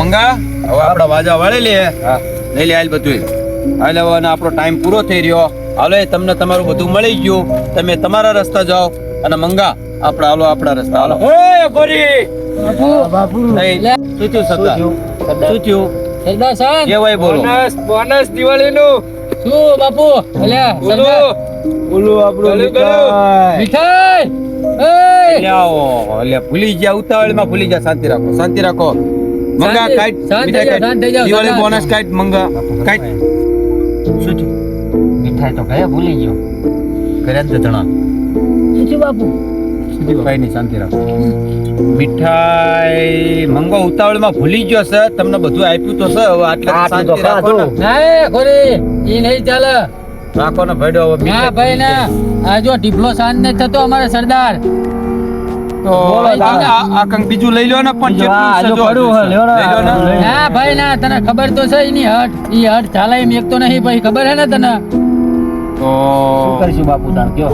મંગા હવે આપડા વાજા વાળી લે લઈ લે હાલ બધું હાલ હવે અને આપણો ટાઈમ પૂરો થઈ રહ્યો. હાલો એ તમને તમારું બધું મળી ગયું. તમે તમારા રસ્તા જાઓ અને મંગા આપણે હાલો આપણા રસ્તા. હાલો. એ ગોરી! શું થયું? સરદાર? શું થયું? સરદાર સાહેબ? હોય બોલો. બોનસ બોનસ દિવાળીનું. શું બાપુ? એટલે બોલો. સરદાર. બોલો આપણું મીઠાઈ. એ લ્યાઓ, એટલે ભૂલી ગયા ઉતાવળમાં ભૂલી ગયા. શાંતિ રાખો શાંતિ રાખો. મંગા કાઈટ મીઠાઈ કાઈટ. દિવાળી બોનસ કાઈટ મંગા કાઈટ શું થયું? મીઠાઈ તો ગયા ભૂલી ગયો. કર્યા જ ધણા શું છે બાપુ? કઈ શાંતિ રાખો. મીઠાઈ મંગો ઉતાવળમાં ભૂલી ગયો છે. તમને બધું આપ્યું તો છે. હવે આટલે તો આટલું તો શાંતિ રાખો ને. ખોરી ઈ નહીં ચાલે. રાખો ને ભેડો હવે ના ભાઈ ના. આ જો ઢીપલો શાંત નથી થતો અમારે સરદાર. તો કંઈક બીજું લઈ લો ને પણ જેટલું ને. ભાઈ ના તને ખબર તો છે એની હટ ઈ હટ ચાલે એમ એક તો નહીં ભાઈ ખબર હે ને તને? તો શું કરીશું બાપુ તાર કયો?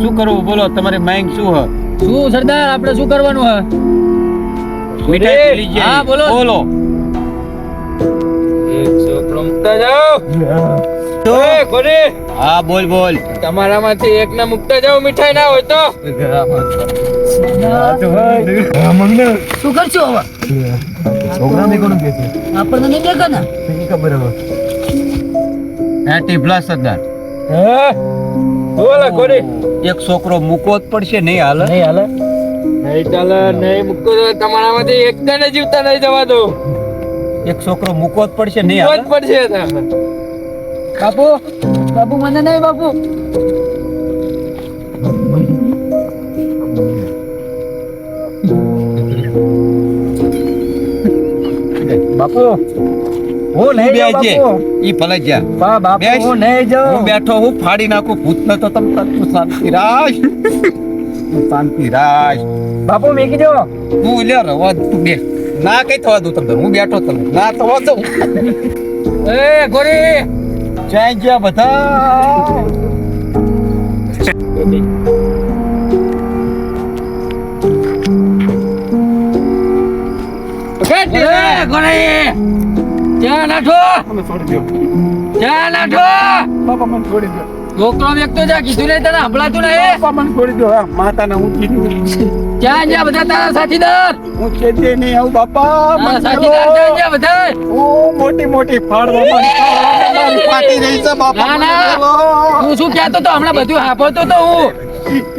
શું કરવું બોલો તમારી માંગ શું હ? શું સરદાર આપણે શું કરવાનું હે? મીઠાઈ હા, બોલો. બોલો. એક જાઓ એ ગોરી હા બોલ બોલ. તમારામાંથી એકને મુકતા જાવ મીઠાઈ ના હોય તો? શું કરશો હવે? આપણને નહીં દેખા ને. હે ટીપલા સરદાર. બોલા ગોરી એક છોકરો મૂકવો જ પડશે નહીં હાલ? નહીં હાલે? નહીં ચાલે નહીં મૂકતો તો તમારામાંથી એકને ને જીવતા નહીં જવા દો એક છોકરો મૂકવો જ પડશે નહીં જ હાલ? પડશે તારે. બાપુ બાપુ મને નહીં બાપુ. બાપુ હું નહીં જાઉં બાપુ. ઈ બા બાપુ. હું નહીં હું જાઉં બેઠો હું ફાડી નાખું. ભૂત ન તો તમ તું શાંતિ રાખ. શાંતિ રાખ. બાપુ મેકી જો તું લે રવા તું બે. ના કઈ થવા દઉં તમને હું બેઠો તમે ના થવા દઉં. એ ગોરી. જાય ગયા બધા. છોકરો વ્યક્તો જા કીધું નહીં તને સંભળાતું નહીં. બાપા મને છોડી દો હા માતાને હું કીધું ક્યાં જ્યાં બધા તારા સાથીદાર. હું ખેતી નહીં આવું બાપા. મારા સાથીદાર. ક્યાં જ્યાં બધા. હું મોટી મોટી ફાડવામાં પાટી રહી છે બાપા. ના. તું શું કહેતો તો હમણાં બધું હાફતો તો હું.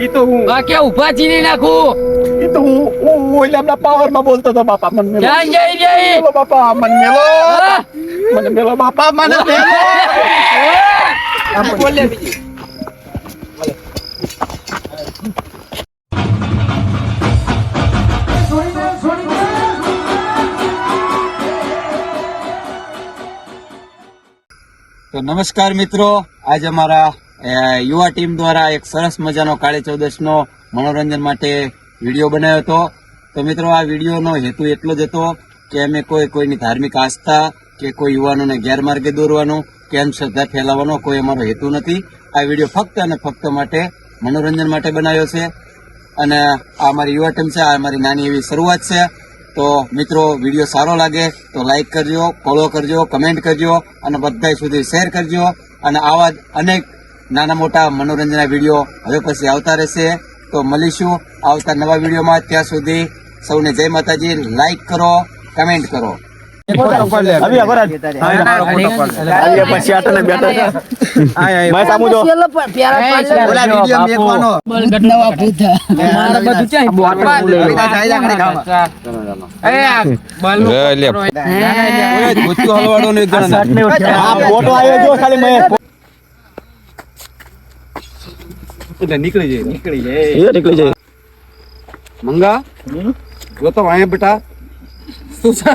ઈ- તો હું. બાકી ઊભા ચીની નાખું. ઈ તો હું હું હું એટલે હમણાં પાવરમાં બોલતો તો બાપા. મને મેલો. ક્યાં જઈ મેલો બાપા. મને મેલો. હા? મને મેલો બાપા. મને મેલો. બોલે. તો નમસ્કાર મિત્રો. આજ અમારા યુવા ટીમ દ્વારા એક સરસ મજાનો કાળી ચૌદશનો મનોરંજન માટે વીડિયો બનાવ્યો હતો. તો મિત્રો, આ વિડીયોનો હેતુ એટલો જ હતો કે અમે કોઈ, કોઈની ધાર્મિક આસ્થા કે કોઈ યુવાનોને ગેરમાર્ગે દોરવાનો, કે અંધશ્રદ્ધા ફેલાવવાનો કોઈ અમારો હેતુ નથી. આ વીડિયો ફક્ત અને ફક્ત માટે મનોરંજન માટે બનાવ્યો છે. અને આ અમારી યુવા ટીમ છે, આ અમારી નાની એવી શરૂઆત છે. તો મિત્રો વીડિયો સારો લાગે તો લાઈક કરજો ફોલો કરજો કમેન્ટ કરજો અને બધા સુધી શેર કરજો. અને આવા જ અનેક નાના મોટા મનોરંજનના વીડિયો હવે પછી આવતા રહેશે. તો મળીશું આવતા નવા વિડીયોમાં. ત્યાં સુધી સૌને જય માતાજી. લાઈક કરો કમેન્ટ કરો. નીકળી જાય નીકળી જાય. નીકળી જાય. મંગા જો તો અહીંયા બેટા. શું છે?